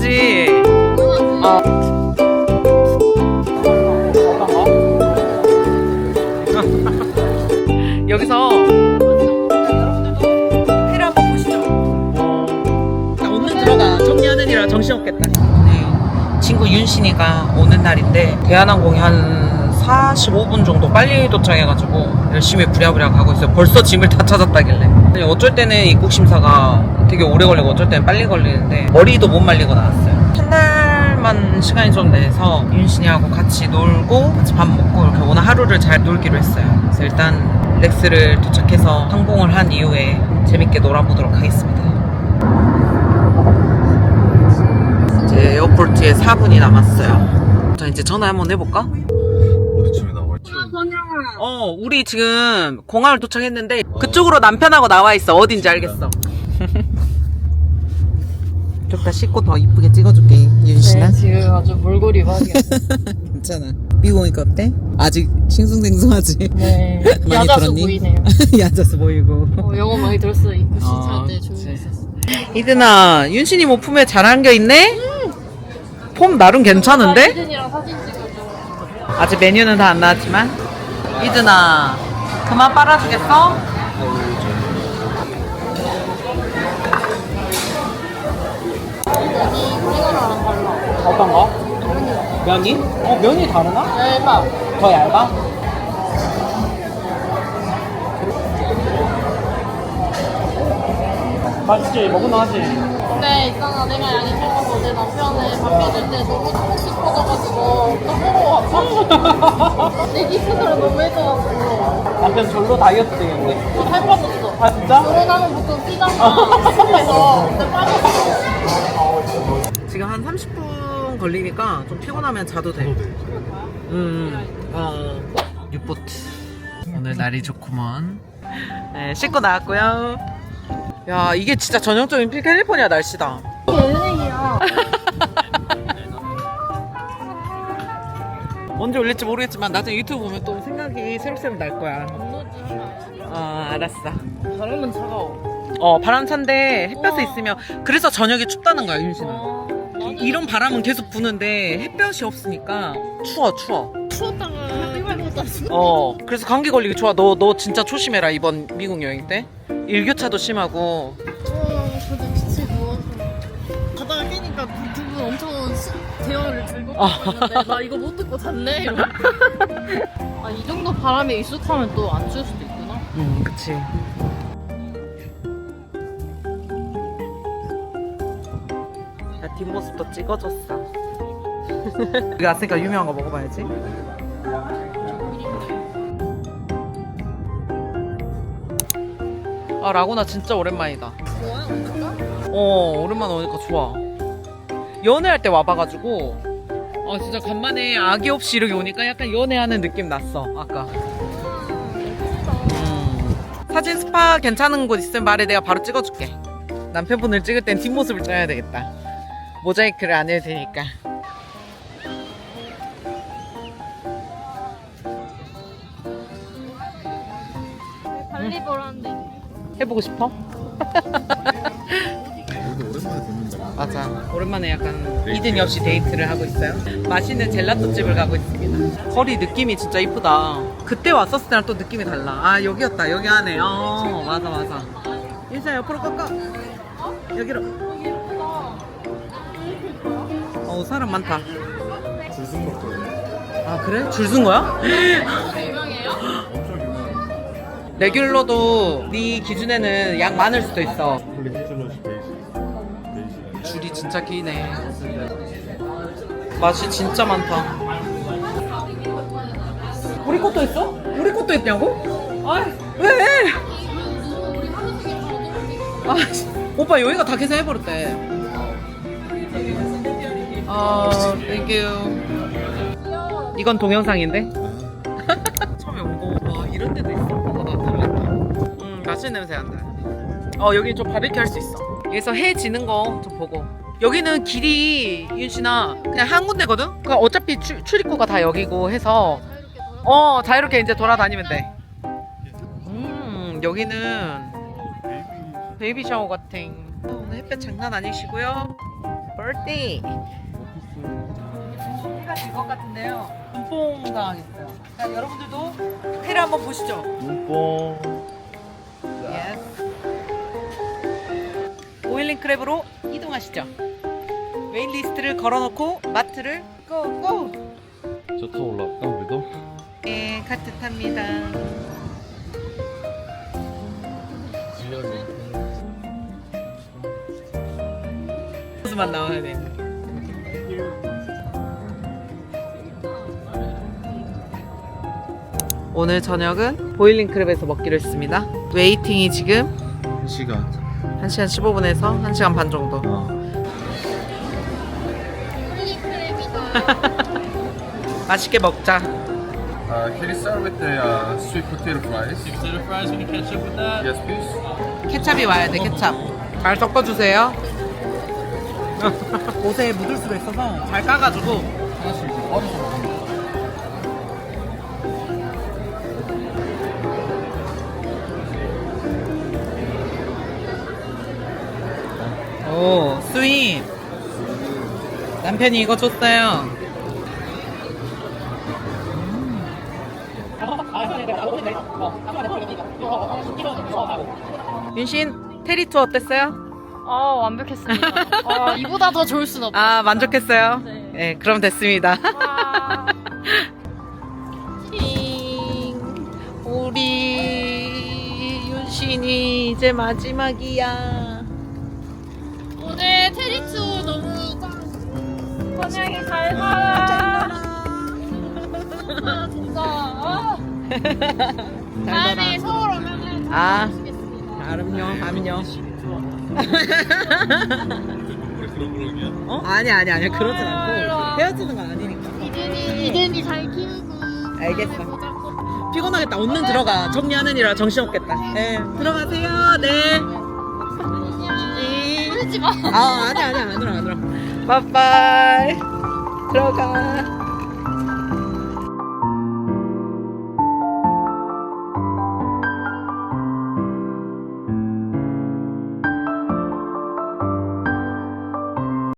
당연하지. 어. 여기서 회를 한번 보시죠. 나 오늘 들어가 정리하느니라 정신없겠다. 네, 친구 윤신이가 오는 날인데 대한항공이 한 45분 정도 빨리 도착해가지고 열심히 부랴부랴 가고 있어요. 벌써 짐을 다 찾았다길래. 아니, 어쩔 때는 입국 심사가 되게 오래 걸리고 어쩔 때는 빨리 걸리는데 머리도 못 말리고 나왔어요. 첫날만 시간이 좀 내서 윤신이하고 같이 놀고 같이 밥 먹고 이렇게 오늘 하루를 잘 놀기로 했어요. 그래서 일단 렉스를 도착해서 항공을 한 이후에 재밌게 놀아보도록 하겠습니다. 이제 에어포트에 4분이 남았어요. 자 이제 전화 한번 해볼까? 어, 우리 지금 공항을 도착했는데 그쪽으로 남편하고 나와 있어. 어딘지 알겠어. 좀 이따 씻고 더 이쁘게 찍어줄게, 윤신아. 네, 지금 아주 몰골이 막이야. 괜찮아. 미국 오니까 어때? 아직 싱숭생숭하지? 네. 많이 야자수 들었니? 보이네요. 야자수 보이고. 어, 영어 많이 들었어. 입고 아, 시차할 때. 조용히 있었어. 이든아, 윤신이 뭐 품에 잘 안겨 있네? 폼 나름 괜찮은데? 이든이랑 사진 찍어줘. 아직 메뉴는 다 안 나왔지만. 이든아, 그만 빨아주겠어? 어떤 거? 면이? 어, 면이 다르나? 얇아. 더 얇아? 맛있지? 먹으면 하지. 근데 있잖아, 내가 양이 적어서 내 남편을 밥 해줄 때 너무 조금 싶어져가지고 너무 아파. 내 기스를 너무 해줘가지고 남편 절로 다이어트 되겠네. 살 빠졌어. 아, 진짜? 결혼하면 보통 뛰잖아. 스kup해서 근데 빠졌어. 지금 한 30분 걸리니까 좀 피곤하면 자도 돼. 음, 어, 뉴보트. 오늘 날이 좋구먼. 네, 씻고 나왔고요. 야, 이게 진짜 전형적인 필캘리포니아 날씨다. 예능이야. 언제 올릴지 모르겠지만 나중에 유튜브 보면 또 생각이 새록새록 날 거야. 어, 알았어. 바람은 차가워. 어, 바람 찬데 햇볕이 우와. 있으면 그래서 저녁이 춥다는 거야, 윤신아. 어, 나는 이런 바람은 계속 부는데 햇볕이 없으니까 추워, 추워. 추웠다가 어, 그래서 감기 걸리기 좋아. 너, 너 진짜 조심해라, 이번 미국 여행 때. 일교차도 심하고. 어, 근데 빛이 누워서 가다가 깨니까 두분 엄청 시, 대화를 즐겁게 아. 하는데 나 이거 못 듣고 잤네 이러고 아, 이 정도 바람에 익숙하면 또 안 추울 수도 있구나 음, 그치. 야, 뒷모습도 찍어줬어. 여기 왔으니까 유명한 거 먹어봐야지. 아, 라구나 진짜 오랜만이다. 좋아? 오니까? 어, 오랜만에 오니까 좋아. 연애할 때 와봐가지고, 아, 진짜 간만에 아기 없이 이렇게 오니까 약간 연애하는 느낌 났어, 아까. 음. 사진 스파 괜찮은 곳 있으면 말해 내가 바로 찍어줄게. 남편분을 찍을 땐 뒷모습을 찍어야 되겠다. 모자이크를 안 해도 되니까. 발리볼 하는데 해보고 싶어? 오랜만에 듣는다. 맞아. 오랜만에 약간 이든이 없이 데이트를 하고 있어요. 맛있는 젤라또 집을 가고 있습니다. 거리 느낌이 진짜 이쁘다. 그때 왔었을 때랑 또 느낌이 달라. 아 여기였다. 여기 안에. 어 맞아 맞아. 인사 옆으로 깎아. 여기로. 어 사람 많다. 줄순 먹거든. 아 그래? 줄 쓴 거야? 레귤러도 네 기준에는 양 많을 수도 있어. 폴리티클러시 베이스. 베이스. 줄이 진짜 기네. 맛이 진짜 많다. 우리 것도 있어? 우리 것도 있냐고? 아, 왜? 아, 씨. 오빠 여기가 다 계산해버렸대. 아, 땡큐. 이건 동영상인데? 처음에 오고 와 이런 데도 있어? 맛있는 냄새 난다. 어 여기 좀 바베큐 할 수 있어. 여기서 해 지는 거 좀 보고. 여기는 길이 윤씨나 그냥 한 군데거든. 그 어차피 출, 출입구가 다 여기고 해서 어 자유롭게 이제 돌아다니면 돼. 음 여기는 베이비 샤워 같은. 오늘 햇볕 장난 아니시고요. birthday. 해가 질것 같은데요. 눈뽕 당하겠어요. 자, 여러분들도 해를 한번 보시죠. 눈뽕. 보일링 크랩으로 이동하시죠. 웨인 리스트를 걸어놓고 마트를 고고. 저타 올라갈까 우리도? 네, 카트 탑니다. 소스만 나와야 돼. 오늘 저녁은 보일링 크랩에서 먹기로 했습니다. 웨이팅이 지금 시간. 1시간 15분에서 1시간 반 정도. 어. 맛있게 먹자. Uh, can you start with the uh, sweet potato fries? Sweet potato fries, any ketchup with that? Yes, please. 케찹이 와야 돼, 케찹. 잘 섞어주세요. 옷에 묻을 수도 있어서 잘 까가지고. 하나씩 이제 얹어서 먹는 거. 오, 스윗. 남편이 이거 줬어요. 윤신, 테리투 어땠어요? 아 완벽했습니다. 아, 이보다 더 좋을 순 없어. 아, 만족했어요? 네. 네, 그럼 됐습니다. 우리 윤신이 이제 마지막이야. 건양이 잘 살아. 아, 진짜. 아. 다음에 서울 오면은 아. 그런 그런이야? 어? 아니, 아니, 아니. 그러진 아, 않고. 헤어지는 건 아니니까. 이든이 이든이 잘 키우고. 알겠어. 다음에 보자고. 피곤하겠다. 얼른 들어가. 정리하느니라 정신없겠다. 네, 들어가세요. 네. 안녕. 네. 부르지 마. 아, 아니, 아니, 안 들어, 안 들어. 빠빠이. 들어가.